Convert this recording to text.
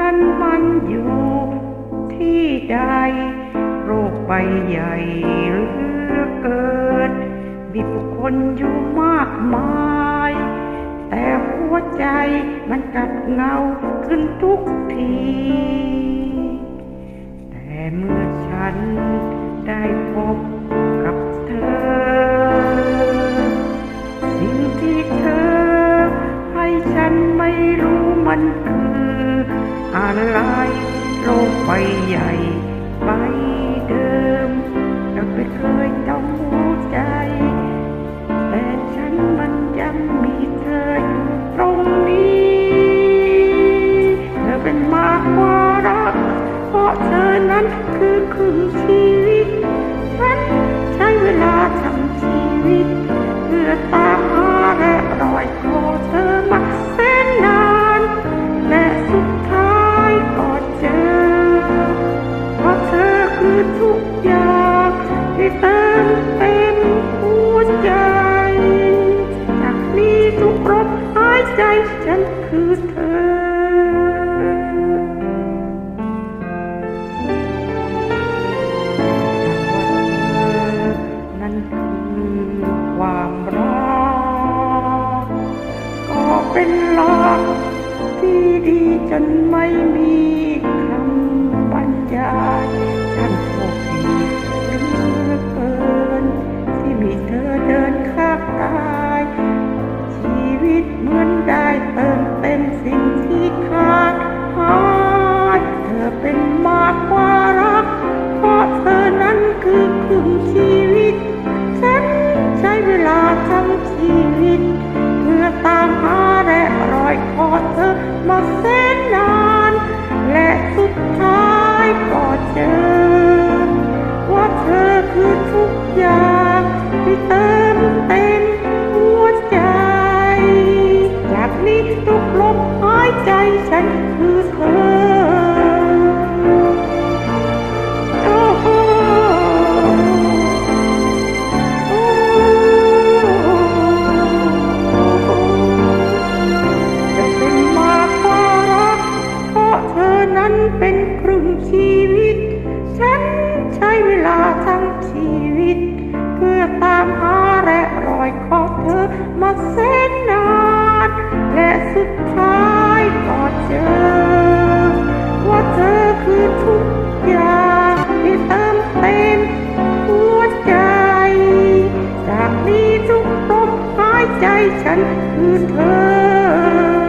นั้นมันอยู่ที่ใด โรคใบใหญ่เรือเกิด มีผู้คนอยู่มากมาย แต่หัวใจมันกลับเงาขึ้นทุกที แต่เมื่อฉันได้พบกับเธอสิ่งที่เธอ ให้ฉันไม่รู้มันคือ อะไรโลกใบใหญ่ใบเดิมเราไม่เคยต้องหัวใจ แต่ฉันมันยังมีเธออยู่ตรงนี้ เธอเป็นมากกว่ารัก เพราะเธอนั้นคือครึ่งชีวิต ฉันใช้เวลาทั้ง ทุกอย่างที่เติมเต็มหัวใจ จากนี้ทุกลมหายใจฉันคือเธอนั้นคือความรักก็เป็นรักที่ดีจนไม่มี เดิมว่าเธอคือทุกอย่างที่เธอ มาแสนนานและสุดท้ายก็เจอ ว่าเธอคือทุกอย่างที่เติมเต็มหัวใจ จากนี้ทุกลมหายใจฉันคือเธอ